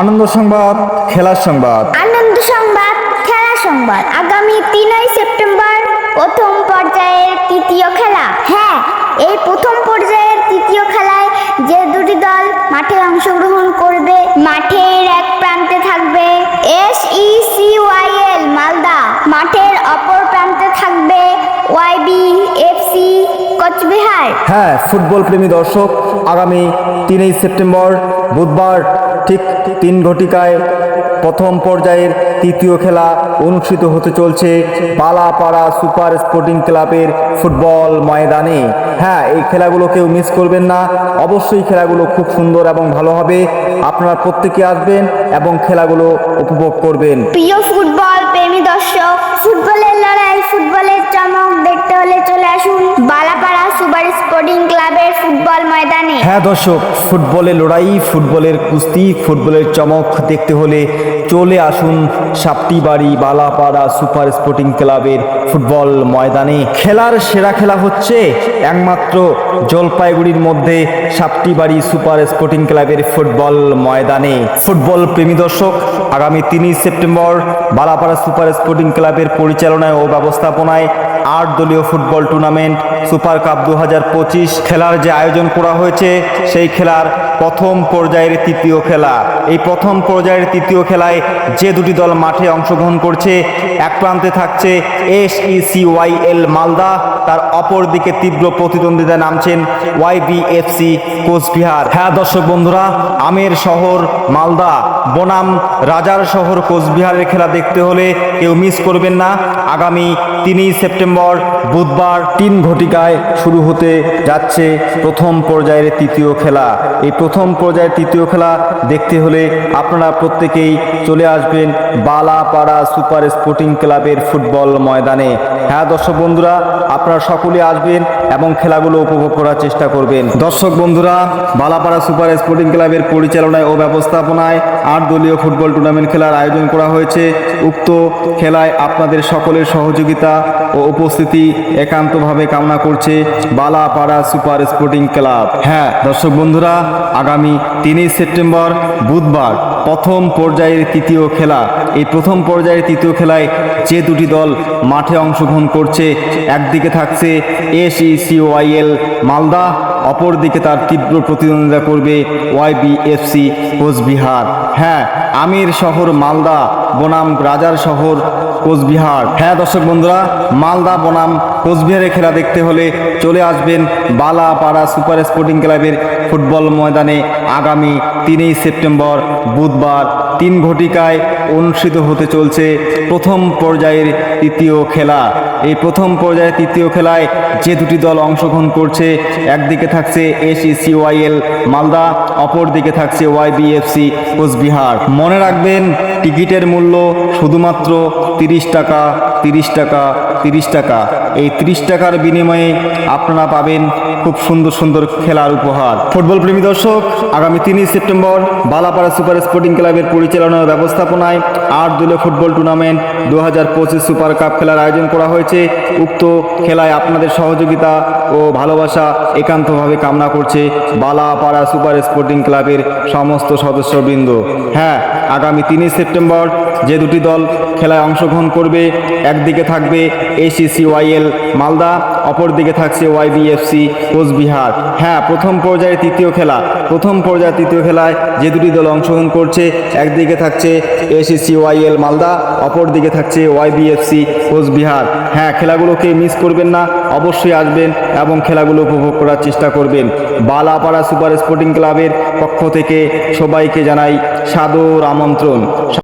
আনন্দ সংবাদ খেলার সংবাদ। আনন্দ সংবাদ খেলা সংবাদ। আগামী তিনই সেপ্টেম্বর প্রথম পর্যায়ের তৃতীয় খেলা। হ্যাঁ এই প্রথম পর্যায়ের তৃতীয় খেলায় যে দুটি দল মাঠে অংশগ্রহণ করবে মাঠের এক প্রান্তে থাকবে S E C Y L Malda. মাঠের অপর প্রান্তে থাকবে ওয়াইবি এফসি কোচবিহার। হ্যাঁ ফুটবল প্রেমী দর্শক আগামী তিনই সেপ্টেম্বর বুধবার ঠিক তিন ঘটিকায় প্রথম পর্যায়ের তৃতীয় খেলা অনুষ্ঠিত হতে চলছে পালাপাড়া সুপার স্পোর্টিং ক্লাবের ফুটবল ময়দানে। হ্যাঁ এই খেলাগুলো কেউ মিস করবেন না। অবশ্যই খেলাগুলো খুব সুন্দর এবং ভালো হবে। আপনারা প্রত্যেকে আসবেন এবং খেলাগুলো উপভোগ করবেন। প্রিয় ফুটবল ময়দানে। হ্যাঁ দর্শক ফুটবলের লড়াই ফুটবলের কুস্তি ফুটবলের চমক দেখতে হলে চলে আসুন সাপ্তিবাড়ি বালাপাড়া সুপার স্পোর্টিং ক্লাবের ফুটবল ময়দানে। খেলার সেরা খেলা হচ্ছে একমাত্র জলপাইগুড়ির মধ্যে সাপ্তিবাড়ি সুপার স্পোর্টিং ক্লাবের ফুটবল ময়দানে। ফুটবল প্রেমী দর্শক, আগামী তিনই সেপ্টেম্বর বালাপাড়া সুপার স্পোর্টিং ক্লাবের পরিচালনায় ও ব্যবস্থাপনায় আট দলীয় ফুটবল টুর্নামেন্ট সুপার কাপ দু হাজার পঁচিশ খেলার যে আয়োজন করা হয়েছে, সেই খেলার প্রথম পর্যায়ের তৃতীয় খেলা। এই প্রথম পর্যায়ের তৃতীয় খেলায় যে দুটি দল মাঠে অংশগ্রহণ করছে, এক প্রান্তে থাকছে S E C Y L Malda, তার অপর দিকে তীব্র প্রতিদ্বন্দ্বিতায় নামছেন ওয়াই ওয়াইবিএফসি কোচবিহার। হ্যাঁ দর্শক বন্ধুরা, আমের শহর মালদা, বনাম রাজার শহর কোচবিহারের খেলা দেখতে হলে কেউ মিস করবেন না। আগামী তিনই সেপ্টেম্বর বুধবার তিন ঘটিকায় শুরু হতে যাচ্ছে প্রথম পর্যায়ের তৃতীয় খেলা। এই প্রথম পর্যায়ের তৃতীয় খেলা দেখতে হলে আপনারা প্রত্যেকেই চলে আসবেন বালাপাড়া সুপার স্পোর্টিং ক্লাবের ফুটবল ময়দানে। হ্যাঁ দর্শক বন্ধুরা, আপনারা সকলে আসবেন এবং খেলাগুলো উপভোগ করার চেষ্টা করবেন। দর্শক বন্ধুরা, বালাপাড়া সুপার স্পোর্টিং ক্লাবের পরিচালনায় ও ব্যবস্থাপনায় আট দলীয় ফুটবল টুর্নামেন্ট খেলার আয়োজন করা হয়েছে। উক্ত খেলায় আপনাদের সকলের সহযোগিতা ও উপস্থিতি একান্তভাবে কামনা করছে বালাপাড়া সুপার স্পোর্টিং ক্লাব। হ্যাঁ দর্শক বন্ধুরা, আগামী তিনই সেপ্টেম্বর বুধবার প্রথম পর্যায়ের তৃতীয় খেলা। এই প্রথম পর্যায়ের তৃতীয় খেলায় যে দুটি দল মাঠে অংশগ্রহণ করছে, একদিকে থাকছে এসইসিওআইএল মালদা, অপরদিকে তার তীব্র প্রতিদ্বন্দ্বিতা করবে ওয়াইবিএফসি কোচবিহার। হ্যাঁ আমির শহর মালদা, বনাম রাজার শহর কোচবিহার। হ্যাঁ দর্শক বন্ধুরা, মালদা বনাম কোচবিহারের খেলা দেখতে হলে চলে আসবেন বালাপাড়া সুপার স্পোর্টিং ক্লাবের ফুটবল ময়দানে আগামী তিনই সেপ্টেম্বর, বুধবার। তিন ঘটিকায় অনুষ্ঠিত হতে চলছে প্রথম পর্যায়ের তৃতীয় খেলা। এই প্রথম পর্যায়ের তৃতীয় খেলায় যে দুটি দল অংশগ্রহণ করছে, একদিকে থাকছে এস ইসিওয়াইএল মালদা অপর দিকে থাকছে ওয়াইবিএফসি কোচবিহার। মনে রাখবেন, টিকিটের মূল্য শুধুমাত্র তিরিশ টাকা, তিরিশ টাকা তিরিশ টাকা। এই তিরিশ টাকার বিনিময়ে আপনারা পাবেন খুব সুন্দর সুন্দর খেলার উপহার। ফুটবল প্রেমী দর্শক, আগামী তিনই সেপ্টেম্বর বালাপাড়া সুপার স্পোর্টিং ক্লাবের পরিচালনা ও ব্যবস্থাপনায় আট দলীয় ফুটবল টুর্নামেন্ট দু হাজার পঁচিশ সুপার কাপ খেলার আয়োজন করা হয়েছে। উক্ত খেলায় আপনাদের সহযোগিতা ও ভালোবাসা একান্তভাবে কামনা করছে বালাপাড়া সুপার স্পোর্টিং ক্লাবের সমস্ত সদস্যবৃন্দ। হ্যাঁ আগামী তিনই সেপ্টেম্বর যে দুটি দল খেলায় অংশগ্রহণ করবে, একদিকে থাকবে এসিসিওয়াইএল মালদা অপর দিকে থাকছে ওয়াইবিএফসি কোচবিহার। হ্যাঁ প্রথম পর্যায়ে তৃতীয় খেলা, প্রথম পর্যায়ে তৃতীয় খেলায় যে দুটি দল অংশগ্রহণ করছে, একদিকে থাকছে এসিসিওয়াইএল মালদা অপর দিকে থাকছে ওয়াইবিএফসি কোচবিহার। হ্যাঁ খেলাগুলোকে মিস করবেন না, অবশ্যই আসবেন এবং খেলাগুলো উপভোগ করার চেষ্টা করবেন। বালাপাড়া সুপার স্পোর্টিং ক্লাবের পক্ষ থেকে সবাইকে জানাই সাদর আমন্ত্রণ।